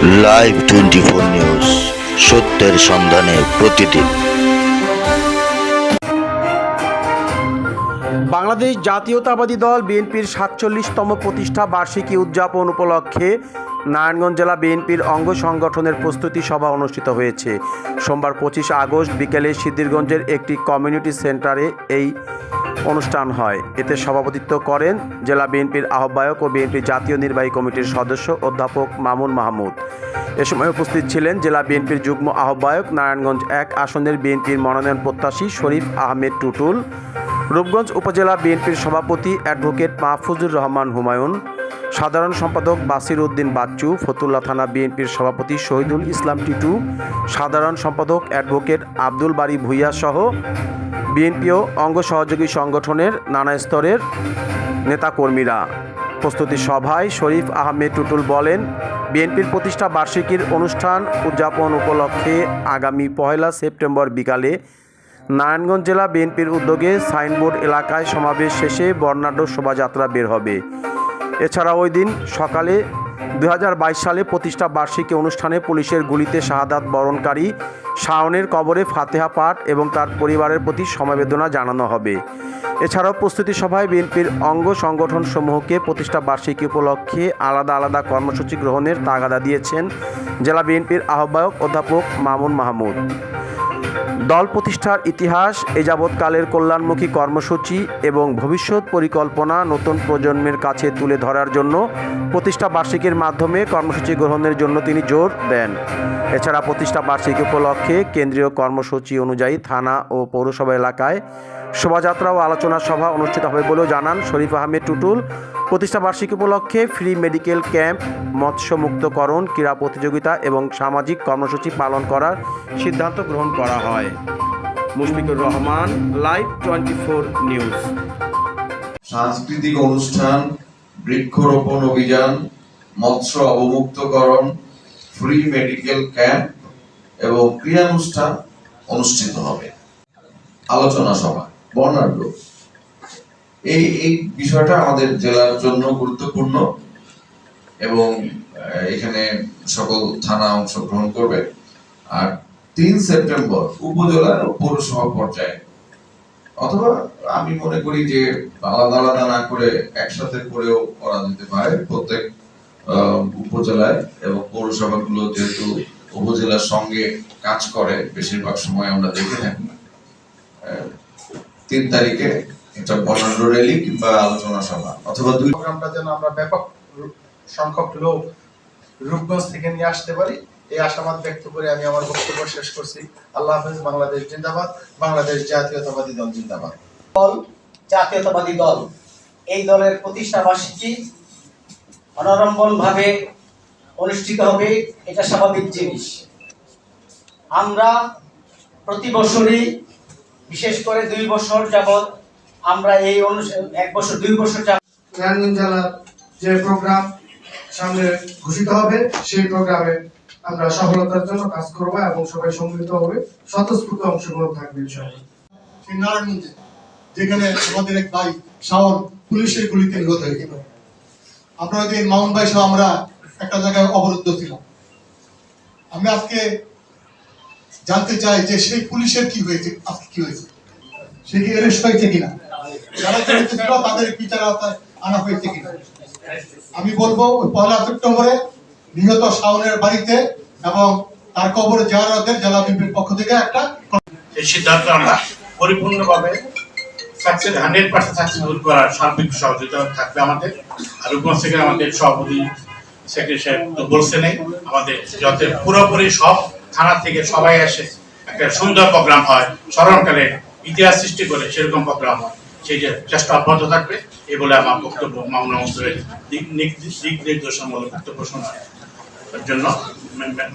Live twenty four news সত্যের সন্ধানে প্রতিদিন। বাংলাদেশ জাতীয়তাবাদী দল বিএনপির সাতচল্লিশতম প্রতিষ্ঠা বার্ষিকী উদযাপন উপলক্ষে নারায়ণগঞ্জ জেলা বিএনপির অঙ্গ সংগঠনের প্রস্তুতি সভা অনুষ্ঠিত হয়েছে। সোমবার পঁচিশ আগস্ট বিকেলে সিদ্ধিরগঞ্জের একটি কমিউনিটি সেন্টারে এই অনুষ্ঠান হয়। এতে সভাপতিত্ব করেন জেলা বিএনপির আহ্বায়ক ও বিএনপির জাতীয় নির্বাহী কমিটির সদস্য অধ্যাপক মামুন মাহমুদ। এ সময় উপস্থিত ছিলেন জেলা বিএনপির যুগ্ম আহ্বায়ক নারায়ণগঞ্জ এক আসনের বিএনপির মনোনয়ন প্রত্যাশী শরীফ আহমেদ টুটুল, রূপগঞ্জ উপজেলা বিএনপির সভাপতি অ্যাডভোকেট মাহফুজুর রহমান হুমায়ুন, সাধারণ সম্পাদক বাসির উদ্দিন বাচ্চু, ফতুল্লা থানা বিএনপির সভাপতি শহীদুল ইসলাম টিটু, সাধারণ সম্পাদক অ্যাডভোকেট আব্দুল বাড়ি ভুইয়া সহ বিএনপি ও অঙ্গ সহযোগী সংগঠনের নানা স্তরের নেতাকর্মীরা। প্রস্তুতি সভায় শরীফ আহমেদ টুটুল বলেন, বিএনপির প্রতিষ্ঠা বার্ষিকীর অনুষ্ঠান উদযাপন উপলক্ষে আগামী পয়লা সেপ্টেম্বর বিকালে নারায়ণগঞ্জ জেলা বিএনপির উদ্যোগে সাইনবোর্ড এলাকায় সমাবেশ শেষে বর্ণাঢ্য শোভাযাত্রা বের হবে। এছাড়া ওই দিন সকালে দু হাজার বাইশ সালে প্রতিষ্ঠা বার্ষিকী অনুষ্ঠানে পুলিশের গুলিতে শাহাদাত বরণকারী শাওনের কবরে ফাতেহা পাঠ এবং তার পরিবারের প্রতি সমবেদনা জানানো হবে। এছাড়াও প্রস্তুতি সভায় বিএনপির অঙ্গ সংগঠন সমূহকে প্রতিষ্ঠা বার্ষিকী উপলক্ষে আলাদা আলাদা কর্মসূচি গ্রহণের তাগাদা দিয়েছেন জেলা বিএনপির আহ্বায়ক অধ্যাপক মামুন মাহমুদ। দল প্রতিষ্ঠার ইতিহাস, এ যাবৎকালের কল্যাণমুখী কর্মসূচি এবং ভবিষ্যৎ পরিকল্পনা নতুন প্রজন্মের কাছে তুলে ধরার জন্য প্রতিষ্ঠা বার্ষিকীর মাধ্যমে কর্মসূচি গ্রহণের জন্য তিনি জোর দেন। এছাড়া প্রতিষ্ঠা বার্ষিকী উপলক্ষে কেন্দ্রীয় কর্মসূচি অনুযায়ী থানা ও পৌরসভা এলাকায় শোভাযাত্রা ও আলোচনা সভা অনুষ্ঠিত হবে বলেও জানান শরীফ আহমেদ টুটুল। প্রতিষ্ঠা বার্ষিকী উপলক্ষে ফ্রি মেডিকেল ক্যাম্প মৎস্য মুক্তকরণ ক্রীড়া প্রতিযোগিতা এবং সামাজিক কর্মসূচি পালন করার সিদ্ধান্ত গ্রহণ করা হয়। Mushfiqur Rahman live twenty four news সাংস্কৃতিক অনুষ্ঠান, বৃক্ষরোপণ অভিযান, মৎস্য অবমুক্তকরণ, ফ্রি মেডিকেল ক্যাম্প এবং ক্রিয়ানুষ্ঠান অনুষ্ঠিত হবে। আলোচনা সভা, বর্ণাঢ্য। এই এই বিষয়টা আমাদের জেলার জন্য গুরুত্বপূর্ণ এবং এখানে সকল থানা অংশগ্রহণ করবে। আর তিন সেপ্টেম্বর উপজেলা ও পৌরসভা পর্যায়ে, অথবা আমি মনে করি যে আলাদা আলাদা না করে একসাথে করেও করা যেতে পারে প্রত্যেক উপজেলায় এবং পৌরসভাগুলো যেহেতু উপজেলার সঙ্গে কাজ করে, বেশিরভাগ সময় আমরা দেখে থাকি। তিন তারিখে একটা বর্ণাঢ্য র্যালি কিংবা আলোচনা সভা অথবা দুই প্রোগ্রামটা যেন আমরা ব্যাপক রূপ- সংখ্যক লোক রূপগঞ্জ থেকে নিয়ে আসতে পারি। এই আশাবাদ ব্যক্ত করে আমি আমার বক্তব্য শেষ করছি। আল্লাহ হাফেজ বাংলাদেশ জিন্দাবাদ বাংলাদেশ জাতীয়তাবাদী দল জিন্দাবাদ। দল জাতীয়তাবাদী দল এই দলের প্রতিষ্ঠা বার্ষিকী অনরম্বন ভাবে অনুষ্ঠিত হবে এটা স্বাভাবিক জিনিস। আমরা প্রতি বছরই বিশেষ করে দুই বছর যাবৎ আমরা এই অনুষ্ঠ- এক বছর দুই বছর নারায়ণগঞ্জ জেলার যে প্রোগ্রাম সামনে ঘোষিত হবে সেই প্রোগ্রামে আমরা সফলতার জন্য কাজ করব এবং সবাই সম্মিলিত হবে। স্বতঃস্ফূর্ত অংশগ্রহণ থাকবে ইনশাআল্লাহ। নারায়ণগঞ্জে যেখানে আমাদের এক ভাই শাওন পুলিশের গুলিতে নিহত হয়ে গেল আমরা ওই দিন মামুন ভাই সহ আমরা একটা জায়গায় অবরুদ্ধ ছিলাম। আমি আজকে জানতে চাই যে সেই পুলিশের কি হয়েছে আজকে কি হয়েছে? সে কি অ্যারেস্ট হয়েছে কিনা? যারা জড়িত ছিল, তাদের বিচার আওতায় আনা হয়েছে কিনা। আমি বলব পয়লা সেপ্টেম্বরে নিহত শাওনের বাড়িতে এবং তার কবরে জিয়ারতের জেলা বিপির পক্ষ থেকে একটা এই সিদ্ধান্ত আমরা পরিপূর্ণভাবে সাকসেস হান্ড্রেড পার্সেন্ট করার সার্বিক সহযোগিতা থাকবে আমাদের। আর আমাদের সভাপতি সেক্রেটারি সাহেব আমাদের যাতে পুরোপুরি সব থানা থেকে সবাই এসে একটা সুন্দর প্রোগ্রাম হয়, স্মরণকালে ইতিহাস সৃষ্টি করে সেরকম প্রোগ্রাম হয়। সেই যে চেষ্টা অব্যাহত থাকবে, এই বলে আমার বক্তব্য মামলা মন্ত্রের দিক দিক নির্দেশনামূলক বক্তব্য শোনার জন্য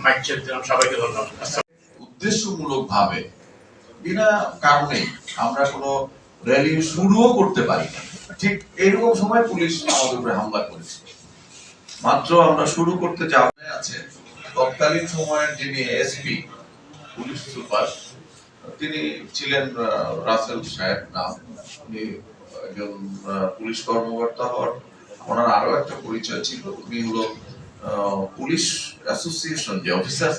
মাইক ছেড়ে দিলাম। সবাইকে ধন্যবাদ। আসসালামু উদ্দেশ্যমূলক ভাবে বিনা কারণে আমরা কোনো র্যালি শুরুও করতে পারি ঠিক এরকম সময় পুলিশ আমাদের উপরে হামলা করেছে। মাত্র আমরা শুরু করতে যাবে আছে তৎকালীন সময়ের যিনি এসপি, পুলিশ সুপার তিনি ছিলেন রাসেল সাহেব নাম। উনি একজন পুলিশ কর্মকর্তা হওয়ার ওনার আরও একটা পরিচয় ছিল। উনি হলো পুলিশ অ্যাসোসিয়েশন, যে অফিসার্স